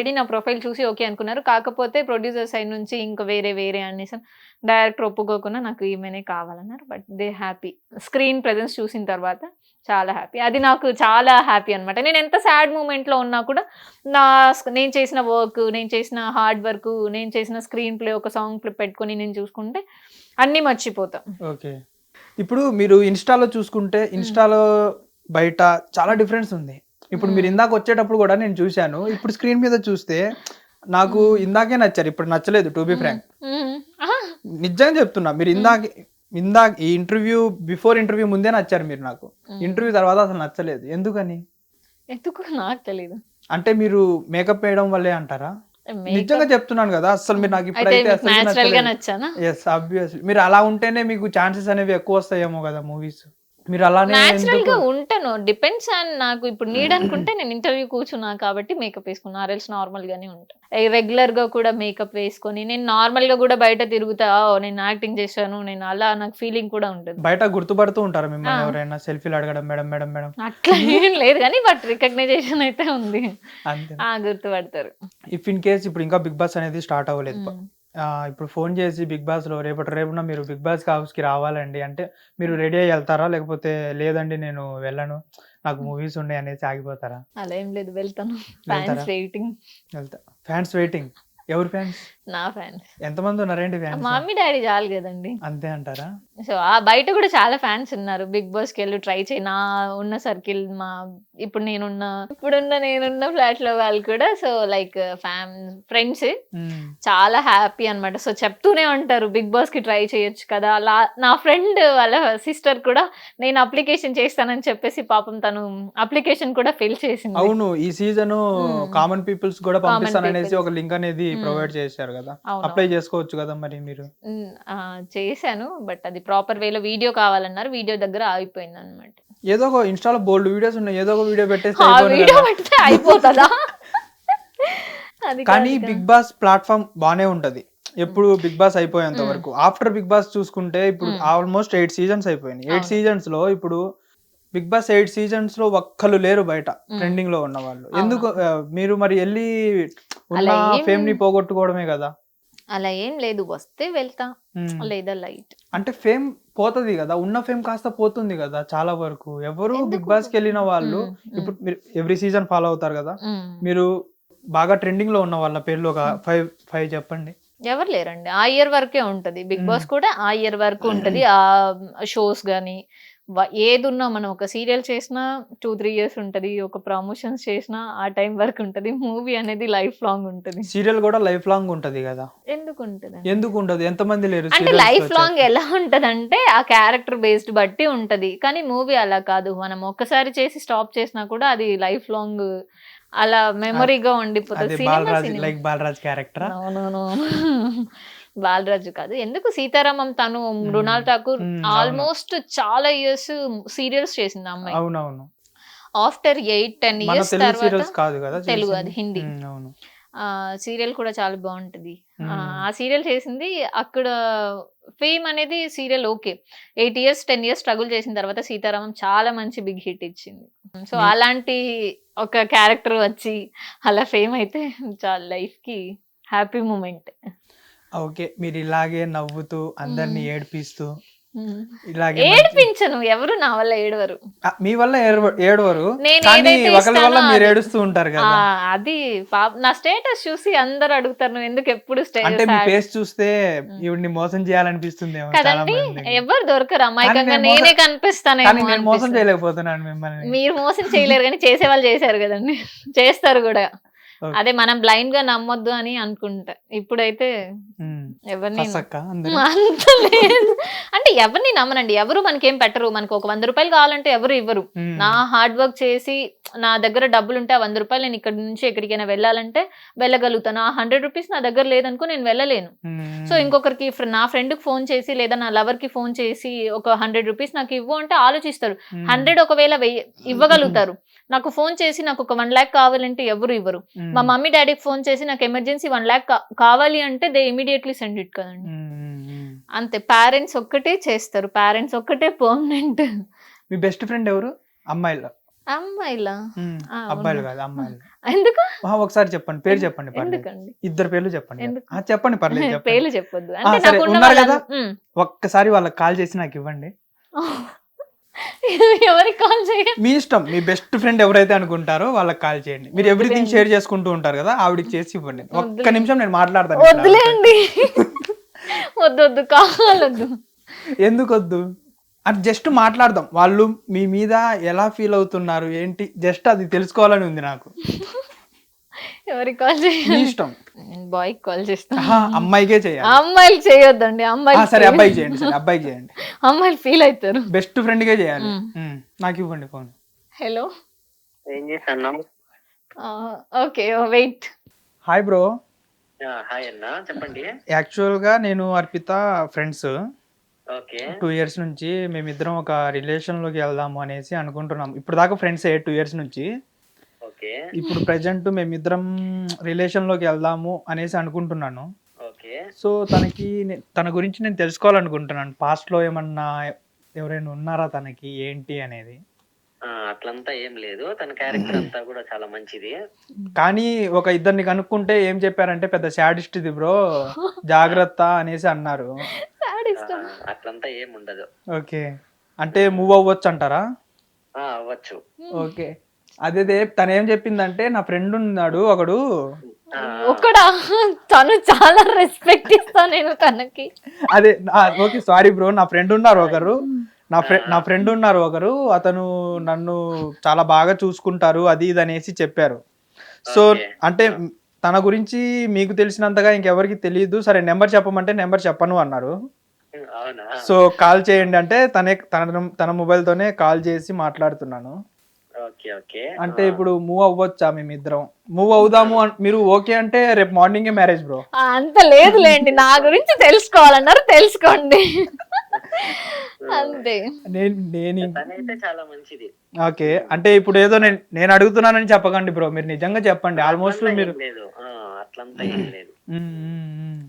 Already నా profile చూసి okay అనుకున్నారు. కాకపోతే ప్రొడ్యూసర్ సైడ్ నుంచి ఇంకా వేరే వేరే అనేసి డైరెక్టర్ ఒప్పుకోకుండా నాకు ఈమెనే కావాలన్నారు. But they happy screen presence చూసిన తర్వాత చాలా హ్యాపీ అది నాకు చాలా హ్యాపీ అనమాట నేను ఎంత సాడ్ మూమెంట్లో ఉన్నా కూడా నా నేను చేసిన వర్క్ నేను చేసిన హార్డ్ వర్క్ నేను చేసిన స్క్రీన్ ప్లే ఒక సాంగ్ పెట్టుకొని నేను చూసుకుంటే అన్నీ మర్చిపోతాం. ఓకే ఇప్పుడు మీరు ఇన్స్టాలో చూసుకుంటే ఇన్స్టాలో బయట చాలా డిఫరెన్స్ ఉంది. ఇప్పుడు మీరు ఇందాక వచ్చేటప్పుడు కూడా నేను చూశాను. ఇప్పుడు స్క్రీన్ మీద చూస్తే నాకు ఇందాకే నచ్చారు. ఇప్పుడు నచ్చలేదు టు బి ఫ్రాంక్. నిజంగా చెప్తున్నా మీరు ఇందాక ఇందాక ఈ ఇంటర్వ్యూ బిఫోర్ ఇంటర్వ్యూ ముందే నచ్చారు మీరు నాకు. ఇంటర్వ్యూ తర్వాత అసలు నచ్చలేదు. ఎందుకని? ఎందుకు? నాకు తెలీదు. అంటే మీరు మేకప్ వేయడం వల్లే అంటారా? నిజంగా చెప్తున్నాను కదా అసలు మీరు నాకు ఇప్పుడైతే అసలు ఎస్ ఆబ్వియస్లీ మీరు అలా ఉంటేనే మీకు ఛాన్సెస్ అనేవి ఎక్కువ వస్తాయేమో కదా మూవీస్ మీరు అలానే న్యాచురల్ ఎందుకు- గా ఉంటాను. డిపెండ్స్ ఆన్ నాకు ఇప్పుడు నీడ్ అనుకుంటే నేను ఇంటర్వ్యూ కూర్చున్నా కాబట్టి మేకప్ వేసుకున్నా. ఆర్ఎల్స్ నార్మల్ గానే ఉంటాను రెగ్యులర్గా కూడా మేకప్ వేసుకొని నేను నార్మల్గా కూడా బయట తిరుగుతా "ఓ, నేను యాక్టింగ్ చేశాను నేను అలా నాకు ఫీలింగ్ కూడా ఉంటుంది బయట గుర్తుపడుతూ ఉంటారు మిమ్మల్ని. ఎవరైనా సెల్ఫీలు అడగడం మేడం మేడం మేడం. అట్లా ఏం లేదు కానీ బట్ రికగ్నైజేషన్ అయితే ఉంది. గుర్తుపడతారు. ఇఫ్ ఇన్ కేస్ ఇప్పుడు ఇంకా బిగ్ బాస్ అనేది స్టార్ట్ అవ్వలేదు. ఆ, ఇప్పుడు ఫోన్ చేసి బిగ్ బాస్లో రేపటి రేపున మీరు బిగ్ బాస్ హౌస్కి రావాలండి. అంటే మీరు రెడీ అయ్యి వెళ్తారా? లేకపోతే లేదండి నేను వెళ్ళను. నాకు మూవీస్ ఉన్నాయి అనేసి ఆగిపోతారా? అలా ఏం లేదు వెళ్తాను. వెళ్తారా? వెయిటింగ్. వెళ్తా. Fans waiting. ఎవరు ఫ్యాన్స్? నా ఫ్యాన్స్ ఎంతమంది ఉన్నారేంటి ఫ్యాన్స్ మమ్మీ డాడీ చాలు కదండి. అంతే అంటారా? సో ఆ బయట కూడా చాలా ఫ్యాన్స్ ఉన్నారు. బిగ్ బాస్కి వెళ్ళి ట్రై చేయి. నా ఉన్న సర్కిల్ మా ఇప్పుడు నేనున్న ఇప్పుడున్న నేనున్న ఫ్లాట్లో వాళ్ళు కూడా సో లైక్ ఫ్యామ్ ఫ్రెండ్స్. చాలా హ్యాపీ అన్నమాట. సో చెప్తూనే ఉంటారు బిగ్ బాస్కి ట్రై చేయొచ్చు కదా. అలా నా ఫ్రెండ్ వాళ్ళ సిస్టర్ కూడా నేను అప్లికేషన్ చేస్తానని చెప్పేసి పాపం తను అప్లికేషన్ కూడా ఫిల్ చేసింది. అవును ఈ సీజన్. కామన్ పీపుల్స్ కూడా Common పంపిస్తాను అనేసి peoples. ఒక లింక్ అనేది. ప్రొవైడ్ చేశారు కదా. అప్లై చేసుకోవచ్చు కదా మరి మీరు? చేశాను బట్ అది ప్రాపర్ వేలో వీడియో కావాలన్నారు వీడియో దగ్గర ఆగిపోయింది అనమాట ఏదో ఒక ఇన్స్టాలో బోల్డ్ వీడియోస్ ఉన్నాయి ఏదో ఒక వీడియో పెట్టేస్తే అయిపోతుందా? కానీ బిగ్ బాస్ ప్లాట్ఫామ్ బానే ఉంటది. ఎప్పుడు బిగ్ బాస్ అయిపోయేంత. వరకు. ఆఫ్టర్ బిగ్ బాస్ చూసుకుంటే ఇప్పుడు. ఆల్మోస్ట్ ఎయిట్ సీజన్స్ అయిపోయినాయి. ఎయిట్. సీజన్స్లో ఇప్పుడు బిగ్ బాస్ ఎయిట్ సీజన్స్లో ఒక్కరు లేరు బయట. ట్రెండింగ్లో ఉన్న వాళ్ళు. ఎందుకు మీరు మరి వెళ్ళి ఉన్న ఫేమ్ని పోగొట్టుకోవడమే కదా? అలా ఏం లేదు వస్తే వెళ్తా. లేదా లైట్. అంటే ఫేమ్ పోతది కదా ఉన్న ఫేమ్ కాస్త పోతుంది కదా చాలా వరకు. ఎవరు బిగ్? బాస్కి వెళ్ళిన వాళ్ళు. ఇప్పుడు మీరు ఎవ్రీ సీజన్ ఫాలో అవుతారు కదా? మీరు బాగా ట్రెండింగ్లో ఉన్న వాళ్ళ పేర్లు ఒక ఫైవ్ ఫైవ్ చెప్పండి. ఎవరు లేరండి? ఆ ఇయర్ వరకే ఉంటది. బిగ్ బాస్ కూడా ఆ ఇయర్ వరకు ఉంటది. ఆ షోస్ గానీ ఏది ఉన్నా మనం ఒక సీరియల్ చేసినా టూ త్రీ ఇయర్స్ ఉంటది ఒక ప్రమోషన్స్ చేసినా ఆ టైం వరకు ఉంటది మూవీ అనేది లైఫ్ లాంగ్ ఉంటది. సీరియల్ కూడా లైఫ్ లాంగ్ ఉంటది కదా. ఎందుకు ఉంటది ఎందుకు ఉండదు? ఎంతమంది లేరు అంటే లైఫ్? లాంగ్ ఎలా ఉంటదంటే ఆ క్యారెక్టర్ బేస్డ్ బట్టి ఉంటది. కానీ మూవీ అలా కాదు. మనం ఒక్కసారి చేసి స్టాప్ చేసినా కూడా అది లైఫ్ లాంగ్ అలా మెమరీగా ఉండిపోతుంది. Like Balaraj character? అవునవును బాలరాజు కాదు. ఎందుకు సీతారామం తను మృణాల్ ఠాకూర్. ఆల్మోస్ట్ చాలా ఇయర్స్ సీరియల్స్ చేసింది అమ్మాయి. అవునవును. ఆఫ్టర్ ఎయిట్ టెన్ ఇయర్స్ తర్వాత తెలుగు. అది హిందీ. మ్మ్, అవును. ఆ సీరియల్ కూడా చాలా బాగుంటది. ఆ, సీరియల్ చేసింది అక్కడ ఫేమ్ అనేది serial okay. Eight years ten years struggle చేసిన తర్వాత సీతారామం చాలా మంచి బిగ్ హిట్ ఇచ్చింది. సో అలాంటి ఒక క్యారెక్టర్ వచ్చి అలా ఫేమ్ అయితే చాలా లైఫ్కి హ్యాపీ మూమెంట్. ఓకే మీరు ఇలాగే నవ్వుతూ అందరిని. ఏడిపిస్తూ ఇలాగే ఏడిపించను ఎవరు నా వల్ల ఏడవరు. ఆ, మీ వల్ల ఏడవ- ఏడవరు. నేను కానీ ఏదైతే ఒకరి వల్ల ఇస్తానో మీరు అది- ఏడుస్తూ ఉంటారు ఆ, కదా అది పాప. నా స్టేటస్ చూసి అందరు అడుగుతారు నువ్వు ఎందుకు ఎప్పుడు అంటే మీ స్టేటస్ ఫేస్ చూస్తే. ఈవిడ్ని మోసం చేయాలనిపిస్తుంది చాలా కదండి మంది ఎవరు దొరకరు అమాయకంగా నేను మోసం- నేనే కానీ కనిపిస్తానేమో నేను మోసం. చేయలేకపోతున్నాను మిమ్మల్ని. మీరు మోసం చేయలేరు కానీ చేసే వాళ్ళు చేశారు కదండి. చేస్తారు కూడా. అదే మనం బ్లైండ్గా నమ్మొద్దు అని అనుకుంటా. ఇప్పుడైతే. ఎవరిని అంటే ఎవరిని నమ్మనండి. ఎవరు మనకేం పెట్టరు. మనకు ఒక వంద రూపాయలు కావాలంటే ఎవరు ఇవ్వరు. నా హార్డ్ వర్క్ చేసి నా దగ్గర డబ్బులు ఉంటే ఆ వంద రూపాయలు నేను ఇక్కడ నుంచి ఎక్కడికైనా వెళ్ళాలంటే వెళ్ళగలుగుతాను. ఆ హండ్రెడ్ రూపీస్ నా దగ్గర లేదనుకో నేను వెళ్ళలేను. సో ఇంకొకరికి నా ఫ్రెండ్కి ఫోన్ చేసి లేదా నా లవర్కి ఫోన్ చేసి ఒక హండ్రెడ్ రూపీస్ నాకు ఇవ్వు అంటే ఆలోచిస్తారు. హండ్రెడ్ ఒకవేళ ఇవ్వగలుగుతారు. నాకు ఫోన్ చేసి నాకు ఒక వన్ ల్యాక్ కావాలంటే ఎవరు ఇవ్వరు. మా మమ్మీ డాడీకి ఫోన్ చేసి నాకు ఎమర్జెన్సీ వన్ ల్యాక్ కావాలి అంటే దే ఇమీడియట్లీ సెండ్ ఇట్ కదండి. మ్మ్. మ్మ్. అంతే పేరెంట్స్ ఒక్కటే చేస్తారు పేరెంట్స్ ఒక్కటే పర్మనెంట్. మీ బెస్ట్ ఫ్రెండ్ ఎవరు? అమ్మాయిలో? అమ్మాయిలా? అబ్బాయిలు. కాదు అమ్మాయిలు. ఎందుకు? ఒకసారి చెప్పండి పేరు చెప్పండి ఎందుకండి? ఇద్దరు పేర్లు చెప్పండి చెప్పండి పర్లేదు పేర్లు చెప్పొద్దు. ఉన్నారు కదా? ఒక్కసారి వాళ్ళకి కాల్ చేసి నాకు ఇవ్వండి. ఎవరికి కాల్ చేయ మీ ఇష్టం మీ బెస్ట్ ఫ్రెండ్ ఎవరైతే అనుకుంటారో వాళ్ళకి కాల్ చేయండి. మీరు ఎవ్రీథింగ్ షేర్ చేసుకుంటూ ఉంటారు కదా ఆవిడకి చేసి ఇవ్వండి. ఒక్క. నిమిషం నేను మాట్లాడతాను వద్దులేండి. వద్దు వద్దు కావాలొద్దు. ఎందుకు వద్దు అది జస్ట్ మాట్లాడదాం. వాళ్ళు మీ మీద ఎలా ఫీల్ అవుతున్నారు ఏంటి? జస్ట్ అది తెలుసుకోవాలని ఉంది నాకు. ఎవరికి కాల్ చేయాలి? ఇష్టం. బాయ్ కాల్ చేస్తాను ఆహా, అమ్మాయికే చేయాలి. అమ్మాయిలు చేయొద్దండి ఆ, అమ్మాయిలు సరే అబ్బాయికి చేయండి సరే అబ్బాయికి చేయండి. అమ్మాయిలు ఫీల్ అవుతారు. బెస్ట్ ఫ్రెండ్ కే చేయాలి. నాకు ఇవ్వండి ఫోన్. హలో. ఏం చేస్తున్నావు okay wait. Hi bro. Hi అన్న చెప్పండి. యాక్చువల్గా నేను Arpita friends. Okay. Two years నుంచి మేమిద్దరం ఒక రిలేషన్లోకి వెళ్దాము అనేసి అనుకుంటున్నాం. ఇప్పుడు దాకా ఫ్రెండ్స్ టూ ఇయర్స్ నుంచి. ఓకే. ఇప్పుడు ప్రజెంట్ మేమిద్దరం రిలేషన్లోకి వెళ్దాము అనేసి అనుకుంటున్నాను. ఓకే. సో తనకి నే- తన గురించి నేను తెలుసుకోవాలనుకుంటున్నాను. పాస్ట్లో ఏమన్నా ఎవరైనా ఉన్నారా తనకి? ఏంటి అనేది? ఆ, అట్లంతా ఏం లేదు. తన క్యారెక్టర్ అంతా కూడా చాలా మంచిది. కానీ ఒక ఇద్దరిని కనుక్కుంటే ఏం చెప్పారంటే పెద్ద శాడిస్ట్ ఇది బ్రో. జాగ్రత్త అనేసి అన్నారు. ఆ, అట్లంతా ఏం ఉండదు. ఓకే. అంటే మూవ్ అవ్వచ్చు అంటారా? ఆ, అవ్వచ్చు. ఓకే. అదే తను ఏం చెప్పిందంటే నా ఫ్రెండ్ ఉన్నాడు ఒకడు. ఒక్కడా? తను చాలా రెస్పెక్ట్ ఇస్తా నేను తనకి. అదే ఓకే సారీ బ్రో నా ఫ్రెండ్ ఉన్నారు ఒకరు. నా ఫ్రెండ్ నా ఫ్రెండ్ ఉన్నారు ఒకరు. అతను నన్ను చాలా బాగా చూసుకుంటారు అది ఇది అనేసి చెప్పారు. సో. అంటే తన గురించి మీకు తెలిసినంతగా ఇంకెవరికి తెలియదు సరే నెంబర్ చెప్పమంటే నెంబర్ చెప్పను అన్నారు. అవునా? సో కాల్ చేయండి అంటే తనే తన తన mobile తోనే కాల్ చేసి మాట్లాడుతున్నాను. అంటే ఇప్పుడు మూవ్ అవ్వచ్చా మేమిద్దరం? మూవ్ అవుదాము మీరు ఓకే అంటే రేపు మార్నింగే మ్యారేజ్ బ్రో? అంత లేదులేండి. నా గురించి తెలుసుకోవాలన్నారు తెలుసుకోండి. అంతే. నేను నేను తనైతే చాలా మంచిది. ఓకే. అంటే ఇప్పుడు ఏదో నేను నేను అడుగుతున్నానని చెప్పకండి బ్రో. మీరు నిజంగా చెప్పండి. ఆల్మోస్ట్ మీరు ఏం లేదు. ఆ, అట్లంతా ఏం లేదు. మ్మ్, మ్మ్, మ్మ్.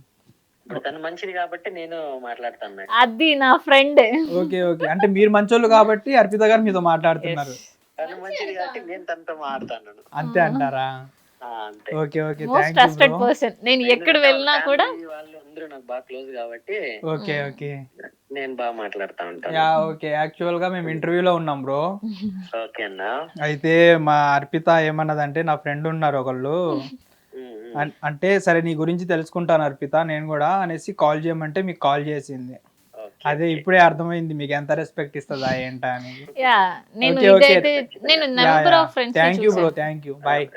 ఇప్పుడు తను మంచిది కాబట్టి నేను మాట్లాడుతాను. అది నా ఫ్రెండ్. Okay okay. అంటే మీరు మంచోళ్ళు కాబట్టి అర్పిత గారు మీతో మాట్లాడుతున్నారు. తను మంచిది కాబట్టి నేను తనతో మాట్లాడుతాను. అంతే అంటారా? ఆ, అంతే. Okay okay most thank trusted person నేను ఎక్కడ వెళ్ళినా కూడా వాళ్ళు అందరూ నాకు బాగా క్లోజ్ కాబట్టి ఓకే ఓకే. నేను బాగా మాట్లాడుతా ఉంటాను. Yeah okay. యాక్చువల్గా మేము ఇంటర్వ్యూలో ఉన్నాం బ్రో ఓకే అన్న. అయితే మా అర్పిత ఏమన్నదంటే నా ఫ్రెండ్ ఉన్నారు ఒకళ్ళు. అంటే సరే నీ గురించి తెలుసుకుంటాను అర్పిత నేను కూడా అనేసి కాల్ చేయమంటే మీకు కాల్ చేసింది. అదే. ఇప్పుడే అర్థమైంది మీకు ఎంత రెస్పెక్ట్ ఇస్తుందా ఏంటా అని. యా నేను Okay, okay. ఇదైతే నేను number of friends thank you bro thank you bye.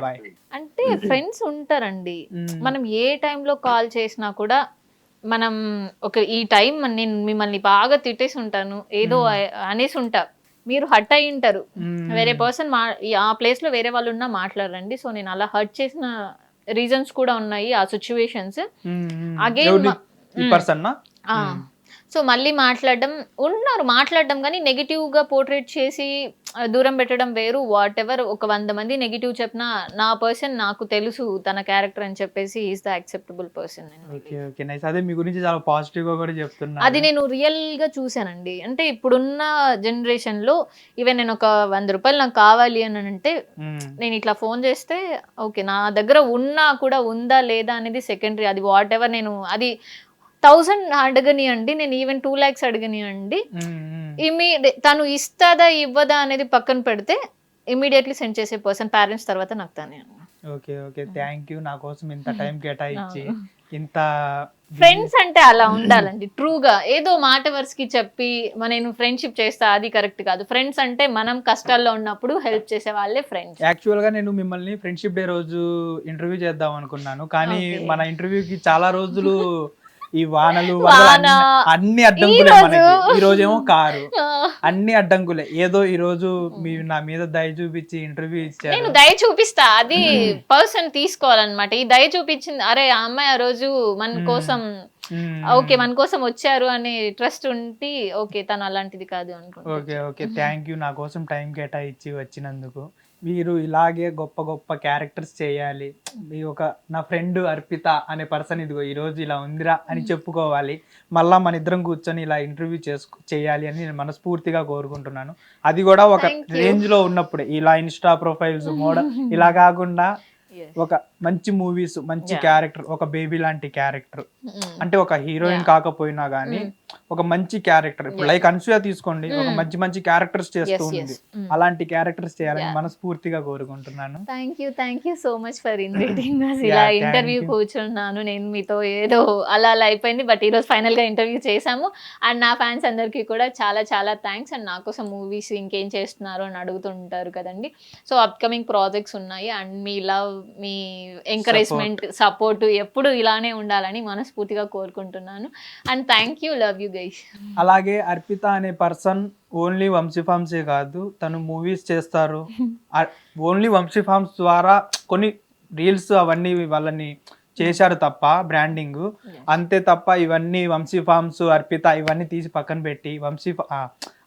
Bye అంటే ఫ్రెండ్స్ ఉంటారండి. మనం ఏ టైంలో కాల్ చేసినా కూడా మనం ఒక ఈ టైం నేను మిమ్మల్ని బాగా తిట్టేసి ఉంటాను. ఏదో అ- అనేసి ఉంటా. మీరు హర్ట్ అయి ఉంటారు. వేరే పర్సన్ మా ఈ- ఆ ప్లేస్లో వేరే వాళ్ళు ఉన్నా మాట్లాడరండి సో నేను అలా హర్ట్ చేసిన రీజన్స్ కూడా ఉన్నాయి ఆ సిచ్యువేషన్స్ Again మా- ఈ మ్మ్. పర్సన్ సో మళ్ళీ మాట్లాడడం ఉన్నారు మాట్లాడడం కానీ నెగిటివ్గా పోర్ట్రేట్ చేసి దూరం పెట్టడం వేరు. వాట్ ఎవర్ ఒక వంద మంది నెగిటివ్ చెప్పినా నా పర్సన్ నాకు తెలుసు తన క్యారెక్టర్ అని చెప్పేసి ఈజ్ ద యాక్సెప్టబుల్ పర్సన్ అదే మీ గురించి చాలా పాజిటివ్గా కూడా చెప్తున్నా అది నేను రియల్గా చూసానండి అంటే ఇప్పుడున్న జనరేషన్లో ఈవెన్ నేను ఒక వంద రూపాయలు నాకు కావాలి అని అంటే నేను ఇట్లా ఫోన్ చేస్తే ఓకే నా దగ్గర ఉన్నా కూడా ఉందా లేదా అనేది సెకండరీ. అది వాట్ ఎవర్ నేను అది థౌసండ్ అడగనియండి నేను ఈవెన్ టూ ల్యాక్స్ అడగనియండి. ఇమీ తను ఇస్తుందా ఇవ్వదా అనేది పక్కన పెడితే ఇమీడియట్లీ సెండ్ చేసే పర్సన్ పేరెంట్స్ తర్వాత నాకు తానే ఓకే ఓకే. థ్యాంక్ యూ నా కోసం ఇంత టైం కేటాయించి ఇంత ఫ్రెండ్స్ అంటే అలా ఉండాలండి ట్రూగా ఏదో మాట వరుసకి చెప్పి మన నేను ఫ్రెండ్షిప్ చేస్తా అది కరెక్ట్ కాదు. ఫ్రెండ్స్ అంటే మనం కష్టాల్లో ఉన్నప్పుడు హెల్ప్ చేసే వాళ్ళే ఫ్రెండ్స్ యాక్చువల్గా నేను మిమ్మల్ని ఫ్రెండ్షిప్ డే రోజు ఇంటర్వ్యూ చేద్దాం అనుకున్నాను. కానీ. మన ఇంటర్వ్యూకి చాలా రోజులు ఈ వానలు అన్ని- అడ్డంకులే ఈ మనకి. రోజు. ఈ రోజేమో కారు. అన్ని అడ్డంకులే. ఏదో ఈ రోజు మీ నా మీద దయ చూపించి ఇంటర్వ్యూ నేను ఇచ్చారు దయ చూపిస్తా. అది పర్సన్ తీసుకోవాలన్నమాట. ఈ దయ చూపించింది అరే ఆ అమ్మాయి ఆ రోజు మన. కోసం. ఓకే మన కోసం వచ్చారు అనే ట్రస్ట్ ఉంటే ఓకే తను అలాంటిది కాదు అనుకుంటా. Okay okay. Thank you. నా కోసం టైం కేటాయించి వచ్చినందుకు. మీరు ఇలాగే గొప్ప గొప్ప క్యారెక్టర్స్ చేయాలి మీ ఒక నా ఫ్రెండ్ అర్పిత అనే పర్సన్ ఇదిగో ఈ రోజు ఇలా ఉందిరా అని చెప్పుకోవాలి మళ్ళా మన ఇద్దరం కూర్చొని ఇలా ఇంటర్వ్యూ చేసుకు చేయాలి అని నేను మనస్ఫూర్తిగా కోరుకుంటున్నాను అది కూడా ఒక Thank you. రేంజ్లో ఉన్నప్పుడే ఇలా ఇన్స్టా ప్రొఫైల్స్ మోడల్ ఇలా కాకుండా. ఒక మంచి మూవీస్ మంచి. క్యారెక్టర్ ఒక బేబీ లాంటి క్యారెక్టర్ Mm. అంటే ఒక హీరోయిన్. కాకపోయినా గానీ ఒక మంచి క్యారెక్టర్ ఇప్పుడు. లైక్ అన్సూయ తీసుకోండి ఒక Mm. మంచి మంచి క్యారెక్టర్స్ చేస్తూ. ఉంది Mm. అలాంటి క్యారెక్టర్స్ చేయాలని. మనస్ఫూర్తిగా కోరుకుంటున్నాను thank you thank you so much for inviting ఇలా ఇంటర్వ్యూ. కూర్చున్నాను నేను మీతో ఏదో అలా అలా అయిపోయింది బట్ ఈరోజు ఫైనల్గా ఇంటర్వ్యూ చేశాము అండ్ నా ఫ్యాన్స్ అందరికీ కూడా చాలా చాలా థ్యాంక్స్ అండ్ నా కోసం మూవీస్ ఇంకేం చేస్తున్నారు అని అడుగుతుంటారు కదండి సో అప్కమింగ్ ప్రాజెక్ట్స్ ఉన్నాయి అండ్ మీ లవ్ మీ ఎంకరేజ్మెంట్ సపోర్ట్ ఎప్పుడు ఇలానే ఉండాలని మనస్ఫూర్తిగా కోరుకుంటున్నాను. And thank you love you guys అలాగే అర్పిత అనే పర్సన్ ఓన్లీ వంశీ ఫార్మ్సే కాదు తను మూవీస్ చేస్తారు. ఓన్లీ వంశీ ఫార్మ్స్ ద్వారా కొన్ని రీల్స్ అవన్నీ వాళ్ళని చేశారు తప్ప బ్రాండింగ్ అంతే తప్ప ఇవన్నీ వంశీ ఫార్మ్స్ అర్పిత ఇవన్నీ తీసి పక్కన పెట్టి వంశీ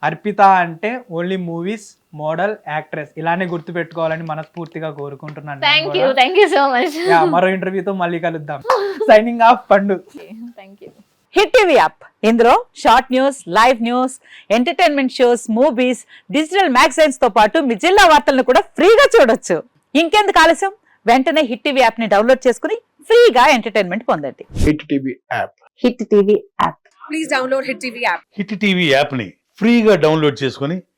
అర్పిత అంటే ఓన్లీ మూవీస్ మోడల్ యాక్ట్రెస్. ఇలానే గుర్తు పెట్టుకోవాలని మనస్ఫూర్తిగా కోరుకుంటున్నాను నేను thank you. Thank you so much yeah, మరో ఇంటర్వ్యూతో మళ్ళీ కలుద్దాం. Signing off Pandu. Thank you hit TV app. ఇందులో short news live news entertainment shows movies digital మ్యాగజైన్స్తో పాటు మీ జిల్లా వార్తలను కూడా ఫ్రీగా చూడొచ్చు. ఇంకెందుకు ఆలస్యం? వెంటనే హిట్ టీవీ యాప్ని డౌన్లోడ్ చేసుకుని ఫ్రీగా ఎంటర్టైన్మెంట్ పొందండి. Hit TV app. Hit TV app. Please download Hit TV app. Hit TV యాప్ని ఫ్రీగా డౌన్లోడ్ చేసుకొని